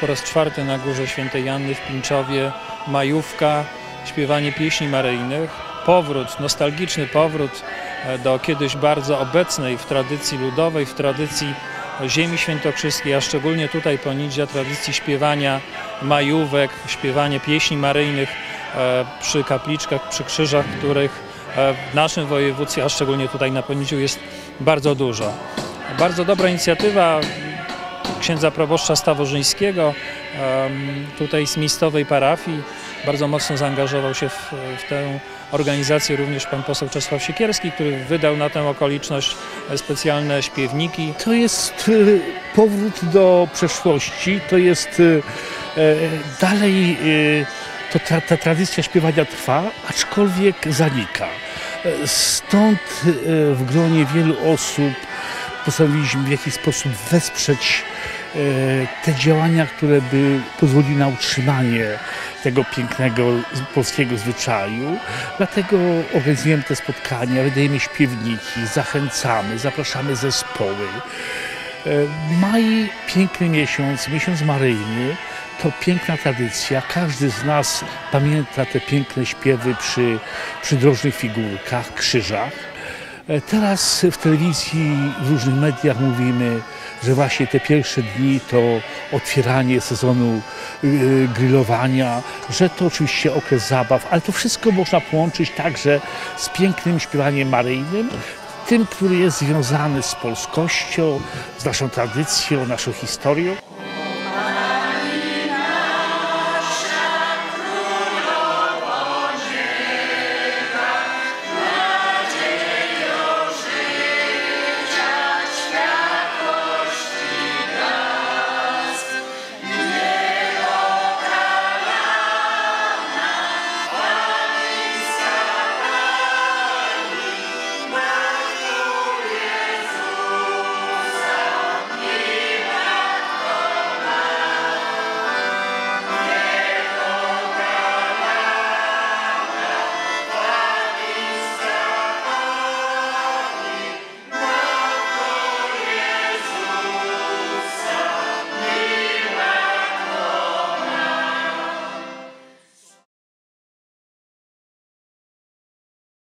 po raz czwarty na Górze Świętej Janny w Pińczowie, majówka, śpiewanie pieśni maryjnych, powrót, nostalgiczny powrót e, do kiedyś bardzo obecnej w tradycji ludowej, w tradycji ziemi świętokrzyskiej, a szczególnie tutaj Ponidzia, tradycji śpiewania majówek, śpiewanie pieśni maryjnych e, przy kapliczkach, przy krzyżach, których e, w naszym województwie, a szczególnie tutaj na Ponidziu jest bardzo dużo. Bardzo dobra inicjatywa księdza proboszcza Stawożyńskiego, tutaj z miejscowej parafii. Bardzo mocno zaangażował się w, w tę organizację również pan poseł Czesław Siekierski, który wydał na tę okoliczność specjalne śpiewniki. To jest e, powrót do przeszłości, to jest e, e, dalej, e, to ta, ta tradycja śpiewania trwa, aczkolwiek zanika. E, Stąd w gronie wielu osób postanowiliśmy w jakiś sposób wesprzeć e, te działania, które by pozwoliły na utrzymanie tego pięknego polskiego zwyczaju. Dlatego organizujemy te spotkania, wydajemy śpiewniki, zachęcamy, zapraszamy zespoły. E, Maj, piękny miesiąc, miesiąc maryjny, to piękna tradycja. Każdy z nas pamięta te piękne śpiewy przy przydrożnych figurkach, krzyżach. E, Teraz w telewizji, w różnych mediach mówimy, że właśnie te pierwsze dni to otwieranie sezonu y, grillowania, że to oczywiście okres zabaw, ale to wszystko można połączyć także z pięknym śpiewaniem maryjnym, tym, który jest związany z polskością, z naszą tradycją, naszą historią.